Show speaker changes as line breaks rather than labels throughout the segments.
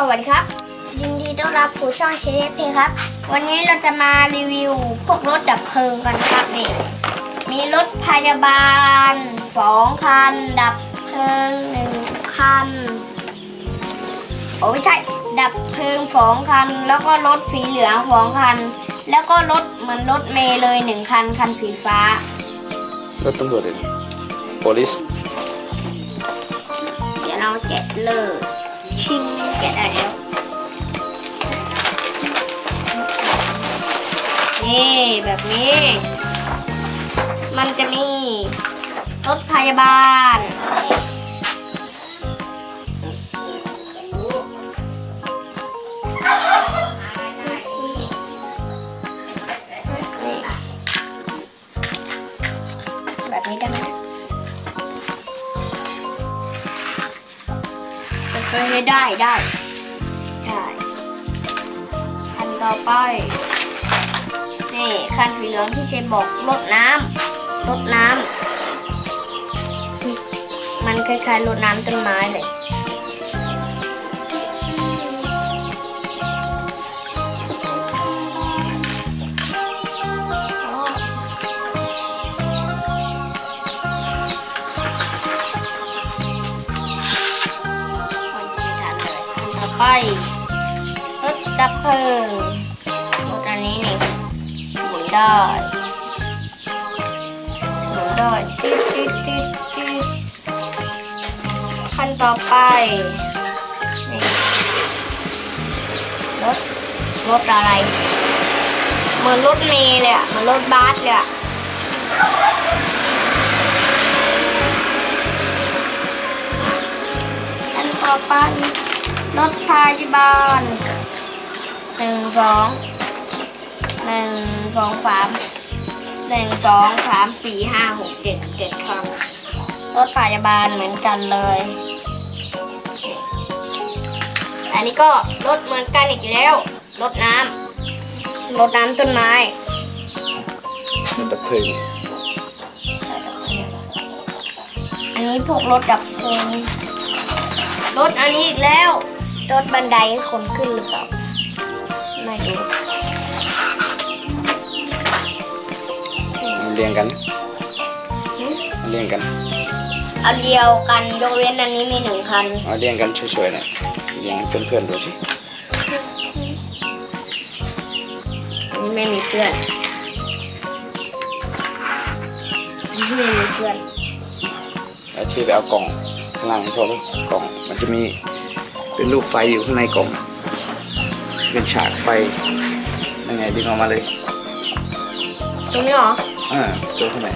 สวัสดีครับ ยินดีต้อนรับสู่ช่องเทเลเพครับ วันนี้เราจะมารีวิวพวกรถดับเพลิงกันครับนี่มีรถพยาบาลสองคัน ดับเพลิงหนึ่งคันโอ้ไม่ใช่ ดับเพลิงสองคัน แล้วก็รถสีเหลืองสองคัน แล้วก็รถเหมือนรถเมย์เลยหนึ่งคันคันสีฟ้า
รถตำรวจเลย police
เดี๋ยวเราแกะเลย ชิงแกะได้แล้วนี่แบบนี้ มันจะมีรถพยาบาล เคยให้ได้ได้ได้ขันต่อไปนี่คันสีเหลืองที่เชฟบอกลดน้ำลดน้ำมันคล้ายๆรดน้ำต้นไม้เลย ไปรถดับเพลิงรถอันนี้นี่หมุนได้หมุนได้ติดติดติดติดขั้นต่อไปนี่รถรถอะไรเหมือนรถเมล์เลยอะเหมือนรถบัสเลยอะขั้นต่อไป รถพยาบาลหนึ่งสองหนึ่งสองสามหนึ่งสองสามสี่ห้าหกเจ็ดเจ็ดคันรถพยาบาลเหมือนกันเลย อันนี้ก็รถเหมือนกันอีกแล้วรถน้ำรถน้ำต้นไม้
รถดับเพลิง
อันนี้พวกรถดับเพลิงรถอันนี้อีกแล้ว รถบันไดให้คนขึ้นหรือเปล่า ไม่รู้
มันเรียงกันมันเรียงกัน
เอาเดียวกันยกเว้นอันนี้มีหนึ่งคัน
เอาเรียงกันช่วยๆหน่อยเรียงให้เพื่อนๆดูสิ
อันนี้ไม่มีเพื่อนอันนี้ไม่มีเพื่อน
แล้วชี้ไปเอากล่องข้างล่างให้พ่อเลยกล่องมันจะมี เป็นรูปไฟอยู่ข้างในกล่อง เป็นฉากไฟยังไงดึงออกมาเลย
ตรงนี้เหรอ
อ่าตัวข้างใน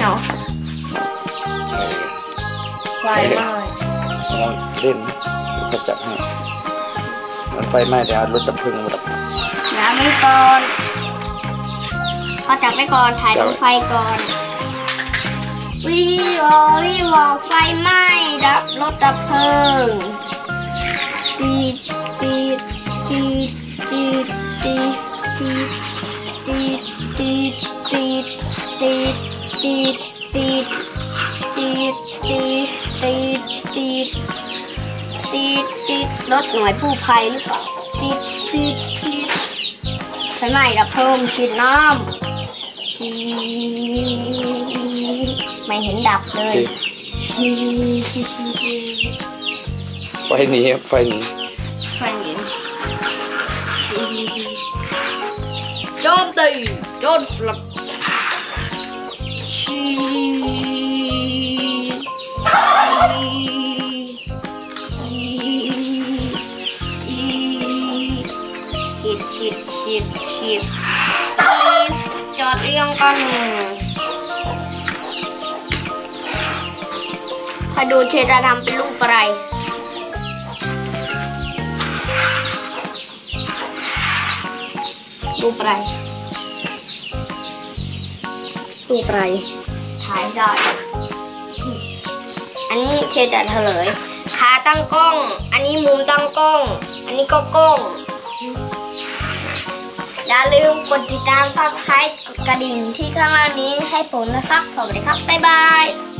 เนาะ
เออ
ไฟไหม้
ลองเล่นนะเดี๋ยวเขาจับให้ มันไฟไหม้แต่เอารถดับเพลิงมด
น้ำไม่ก่อนพอจับไปก่อนถ่ายตรงไฟก่อนวีวอวีวอไฟไหม้ดับรถดับเพลิงตีดตีดตีดตีดตีดตีดตีดตีดตีดตีดตีดตีดตีดตีดตีด ตีดตีดรถหน่วยผู้ภัยหรือเปล่าตีดตีดตีดไฟไหม้ดับเพลิงฉีดน้ำฉีดไม่เห็นดับเลยฉีดฉีดฉีดฉีด
ไฟหนี้ไฟหนี้
ไฟหนีโจมตีโจนฟลับชีชิด ดชิดชิดจอดเรียงกันคอยดูเชจะทำเป็นรูปอะไรรูปอะไรรูปอะไรถ่ายได้ อันนี้เชจะเฉลยคาตั้งกล้อง อันนี้มุมตั้งกล้อง อันนี้ก็กล้อง อย่าลืมกดติดตามซับสไครต์กดกระดิ่งที่ข้างล่างนี้ให้ผมนะครับ สวัสดีครับ บ๊ายบาย